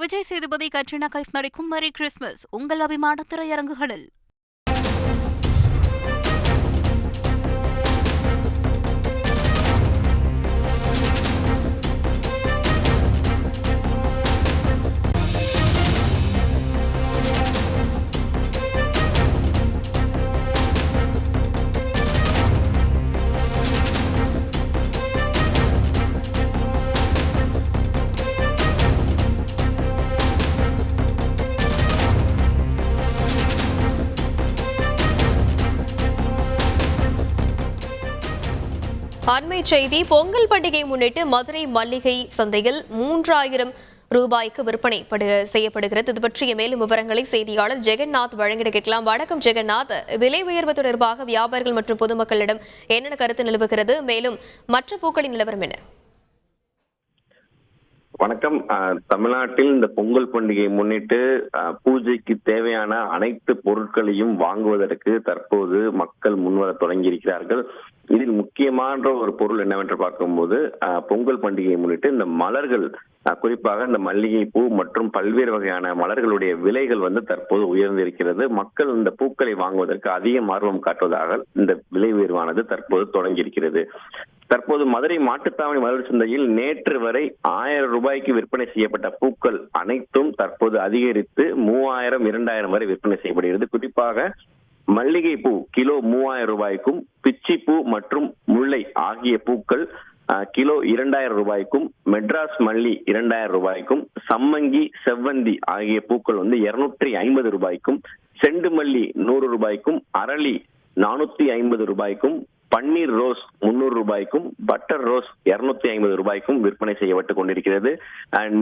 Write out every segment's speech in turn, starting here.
Vijay Sethupathi Katrina Kaif நடிக்கும் merry Christmas உங்கள் அபிமான திரையரங்குகளில். அண்மை செய்தி பொங்கல் பண்டிகை முன்னிட்டு மதுரை மல்லிகை சந்தையில் மூன்றாயிரம் ரூபாய்க்கு விற்பனை படு- செய்யப்படுகிறது. இது பற்றிய மேலும் விவரங்களை செய்தியாளர் ஜெகநாத் வழங்கிட கேட்கலாம். வணக்கம் ஜெகநாத். விலை உயர்வு தொடர்பாக வியாபாரிகள் மற்றும் பொதுமக்களிடம் என்னென்ன கருத்து நிலவுகிறது? மேலும் மற்ற பூக்களின் நிலவரம் என்ன? வணக்கம். தமிழ்நாட்டில் இந்த பொங்கல் பண்டிகையை முன்னிட்டு பூஜைக்கு தேவையான அனைத்து பொருட்களையும் வாங்குவதற்கு தற்போது மக்கள் முன்வர தொடங்கி இருக்கிறார்கள் இதில் முக்கியமான ஒரு பொருள் என்னவென்று பார்க்கும்போது அஹ், பொங்கல் பண்டிகையை முன்னிட்டு இந்த மலர்கள் குறிப்பாக இந்த மல்லிகை பூ மற்றும் பல்வேறு வகையான மலர்களுடைய விலைகள் வந்து தற்போது உயர்ந்திருக்கிறது. மக்கள் இந்த பூக்களை வாங்குவதற்கு அதிக ஆர்வம் காட்டுவதாக இந்த விலை உயர்வானது தற்போது தொடங்கியிருக்கிறது. தற்போது மதுரை மாட்டுத்தாவணி மலர் சந்தையில் நேற்று வரை ஆயிரம் ரூபாய்க்கு விற்பனை செய்யப்பட்ட பூக்கள் அனைத்தும் தற்போது அதிகரித்து மூவாயிரம் இரண்டாயிரம் வரை விற்பனை செய்யப்படுகிறது. குறிப்பாக மல்லிகை பூ கிலோ மூவாயிரம் ரூபாய்க்கும் பிச்சி பூ மற்றும் முல்லை ஆகிய பூக்கள் கிலோ இரண்டாயிரம் ரூபாய்க்கும் மெட்ராஸ் மல்லி இரண்டாயிரம் ரூபாய்க்கும் சம்மங்கி செவ்வந்தி ஆகிய பூக்கள் வந்து இருநூற்றி ஐம்பது ரூபாய்க்கும் செண்டு மல்லி நூறு ரூபாய்க்கும் அரளி நானூத்தி ஐம்பது ரூபாய்க்கும் பன்னீர் ரோஸ் முன்னூறு ரூபாய்க்கும் பட்டர் ரோஸ் இருநூத்தி ஐம்பது ரூபாய்க்கும் விற்பனை செய்யப்பட்டு கொண்டிருக்கிறது.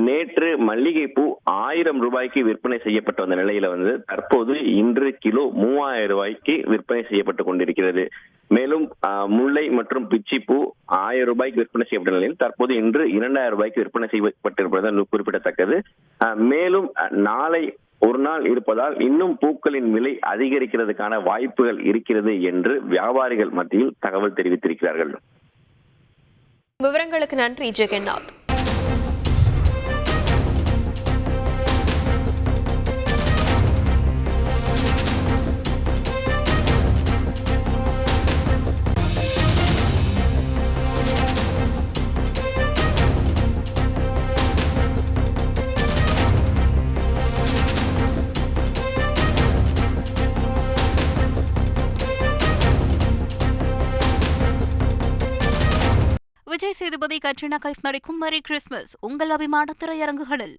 நேற்று மல்லிகைப்பூ ஆயிரம் ரூபாய்க்கு விற்பனை செய்யப்பட்டு வந்த நிலையில வந்து தற்போது இன்று கிலோ மூவாயிரம் ரூபாய்க்கு விற்பனை செய்யப்பட்டு கொண்டிருக்கிறது. மேலும் முல்லை மற்றும் பிச்சி பூ ஆயிரம் ரூபாய்க்கு விற்பனை செய்யப்பட்ட நிலையில் தற்போது இன்று இரண்டாயிரம் ரூபாய்க்கு விற்பனை செய்யப்பட்டிருப்பது குறிப்பிடத்தக்கது. மேலும் நாளை ஒரு நாள் இருப்பதால் இன்னும் பூக்களின் விலை அதிகரிக்கிறதுக்கான வாய்ப்புகள் இருக்கிறது என்று வியாபாரிகள் மத்தியில் தகவல் தெரிவித்திருக்கிறார்கள். விவரங்களுக்கு நன்றி ஜெகநாத். விஜய் சேதுபதி கட்ரினா கைஃப் நடிக்கும் மரி கிறிஸ்மஸ் உங்கள் அபிமான திரையரங்குகளில்.